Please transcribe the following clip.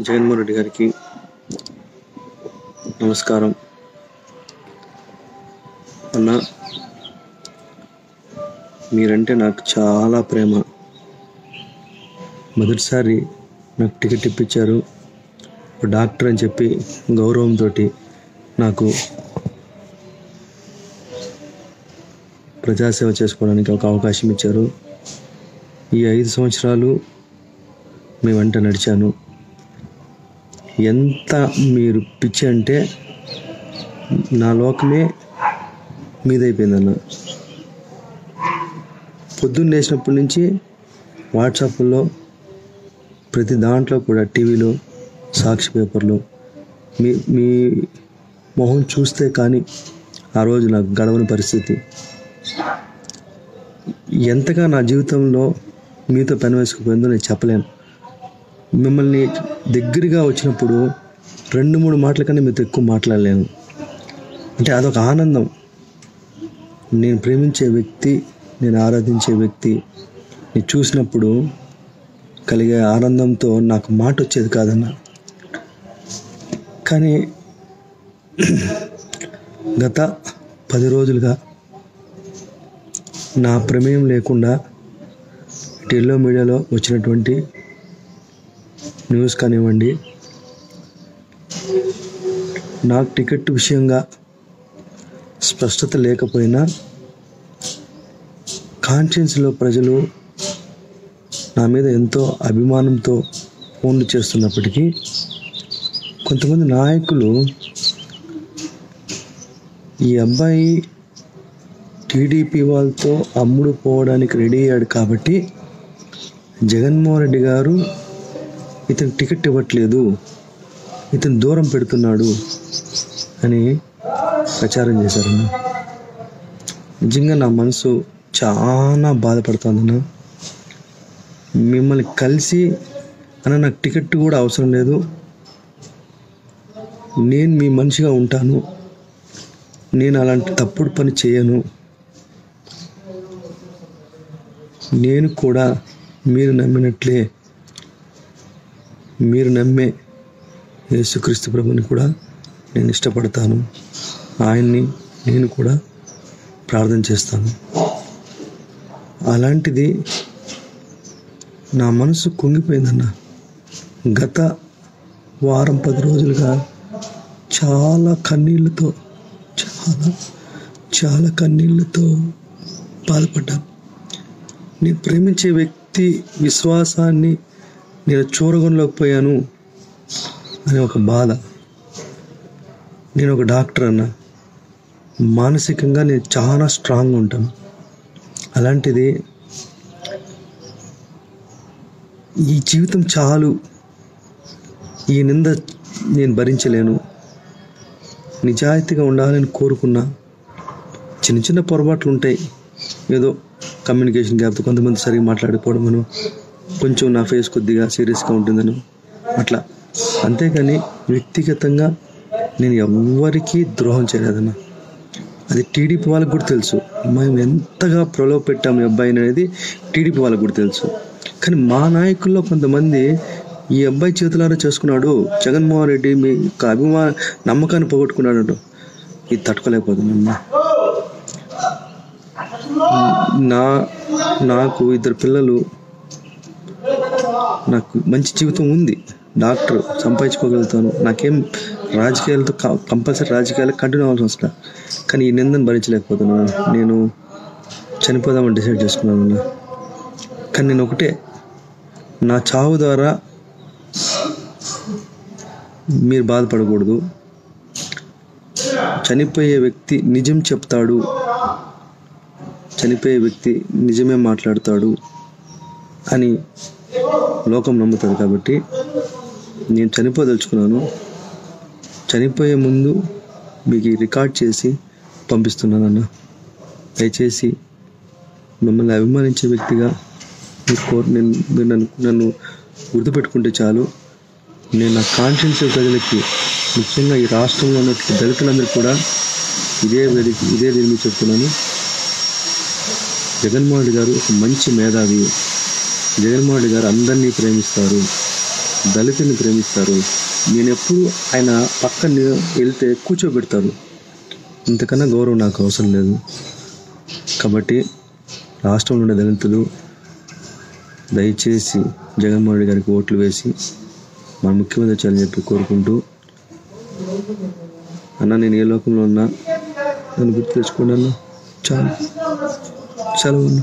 జగన్మోహన్ రెడ్డి గారికి నమస్కారం. అన్న మీరంటే నాకు చాలా ప్రేమ. మొదటిసారి నాకు టికెట్ ఇప్పించారు. ఒక డాక్టర్ అని చెప్పి గౌరవంతో నాకు ప్రజాసేవ చేసుకోవడానికి ఒక అవకాశం ఇచ్చారు. ఈ ఐదు సంవత్సరాలు మీ వెంట నడిచాను. ఎంత మీరు పిచ్చి అంటే నా లోకమే మీదైపోయిందన్న. పొద్దున్న లేచినప్పటి నుంచి వాట్సాప్లో ప్రతి దాంట్లో కూడా టీవీలో సాక్షి పేపర్లో మీ మీ మొహం చూస్తే కానీ ఆ రోజు నాకు గడవని పరిస్థితి. ఎంతగా నా జీవితంలో మీతో పెనవేసుకుపోయిందో నేను చెప్పలేను. మిమ్మల్ని దగ్గరగా వచ్చినప్పుడు రెండు మూడు మాటల కన్నా మీతో ఎక్కువ మాట్లాడలేను. అంటే అదొక ఆనందం. నేను ప్రేమించే వ్యక్తి నేను ఆరాధించే వ్యక్తి నేను చూసినప్పుడు కలిగే ఆనందంతో నాకు మాట వచ్చేది కాదన్న. కానీ గత పది రోజులుగా నా ప్రమేయం లేకుండా టెల్లో ఎల్లో మీడియాలో వచ్చినటువంటి న్యూస్ కానివ్వండి. నాకు టికెట్ విషయంగా స్పష్టత లేకపోయినా కాన్షియన్స్లో ప్రజలు నా మీద ఎంతో అభిమానంతో ఫోన్లు చేస్తున్నప్పటికీ కొంతమంది నాయకులు ఈ అబ్బాయి టీడీపీ వాళ్ళతో అమ్ముడు పోవడానికి రెడీ అయ్యాడు కాబట్టి జగన్మోహన్ రెడ్డి గారు ఇతను టికెట్ ఇవ్వట్లేదు ఇతను దూరం పెడుతున్నాడు అని ప్రచారం చేశారన్న. నిజంగా నా మనసు చాలా బాధపడుతుందన్న. మిమ్మల్ని కలిసి అన్న నాకు టికెట్ కూడా అవసరం లేదు. నేను మీ మనిషిగా ఉంటాను. నేను అలాంటి తప్పుడు పని చేయను. నేను కూడా మీరు నమ్మినట్లే మీరు నమ్మే యేసుక్రీస్తు ప్రభుని కూడా నేను ఇష్టపడతాను. ఆయన్ని నేను కూడా ప్రార్థన చేస్తాను. అలాంటిది నా మనసు కుంగిపోయిందన్న. గత వారం పది రోజులుగా చాలా కన్నీళ్ళతో చాలా చాలా కన్నీళ్ళతో బాధపడ్డాను. నేను ప్రేమించే వ్యక్తి విశ్వాసాన్ని నేను చూరగొనలేకపోయాను అనే ఒక బాధ. నేను ఒక డాక్టర్ అన్న. మానసికంగా నేను చాలా స్ట్రాంగ్ ఉంటాను. అలాంటిది ఈ జీవితం చాలు. ఈ నింద నేను భరించలేను. నిజాయితీగా ఉండాలని కోరుకున్నా. చిన్న చిన్న పొరపాట్లు ఉంటాయి. ఏదో కమ్యూనికేషన్ గ్యాప్తో కొంతమంది సరిగా మాట్లాడుకోవడమను కొంచెం నా ఫేస్ కొద్దిగా సీరియస్గా ఉంటుందను. అట్లా. అంతేకాని వ్యక్తిగతంగా నేను ఎవ్వరికీ ద్రోహం చేయలేదన్న. అది టీడీపీ వాళ్ళకి కూడా తెలుసు. మేము ఎంతగా ప్రలోభ పెట్టాము ఈ అబ్బాయిని అనేది టీడీపీ వాళ్ళకి కూడా తెలుసు. కానీ మా నాయకుల్లో కొంతమంది ఈ అబ్బాయి చేతులారా చేసుకున్నాడు జగన్మోహన్ రెడ్డి మీ యొక్క అభిమా నమ్మకాన్ని పోగొట్టుకున్నాడు ఇది తట్టుకోలేకపోతున్నామ్మా నా నాకు ఇద్దరు పిల్లలు నాకు మంచి జీవితం ఉంది. డాక్టర్ సంపాదించుకోగలుగుతాను. నాకేం రాజకీయాలతో కంపల్సరీ రాజకీయాలకు కంటిన్యూ అవ్వాల్సి వస్తుంది కానీ ఈ నిందను భరించలేకపోతున్నాను నేను చనిపోదామని డిసైడ్ చేసుకున్నాను కానీ నేను ఒకటే నా చావు ద్వారా మీరు బాధపడకూడదు. చనిపోయే వ్యక్తి నిజం చెప్తాడు. చనిపోయే వ్యక్తి నిజమే మాట్లాడతాడు అని లోకం నమ్ముతుంది కాబట్టి నేను చనిపోదలుచుకున్నాను. చనిపోయే ముందు మీకు రికార్డ్ చేసి పంపిస్తున్నానన్న దయచేసి మిమ్మల్ని అభిమానించే వ్యక్తిగా మీరు కోరు నేను మీరు నన్ను నన్ను గుర్తుపెట్టుకుంటే చాలు. నేను నా కాన్షియన్స్ ప్రజలకి ముఖ్యంగా ఈ రాష్ట్రంలో ఉన్నటువంటి దళితులందరూ కూడా ఇదే వేదిక ఇదే దీని చెప్తున్నాను. జగన్మోహన్ రెడ్డి గారు ఒక మంచి మేధావి. జగన్మోహన్ రెడ్డి గారు అందరినీ ప్రేమిస్తారు దళితుని ప్రేమిస్తారు. నేను ఎప్పుడు ఆయన పక్కన వెళ్తే కూర్చోబెడతారు. ఇంతకన్నా గౌరవం నాకు అవసరం లేదు. కాబట్టి రాష్ట్రంలో ఉండే దళితులు దయచేసి జగన్మోహన్ రెడ్డి గారికి ఓట్లు వేసి మన ముఖ్యమంత్రి చేయాలని చెప్పి కోరుకుంటూ అన్న నేను ఏ లోకంలో ఉన్నా నన్ను గుర్తు తెచ్చుకోండి అన్న. చాలు. చాలా అన్న.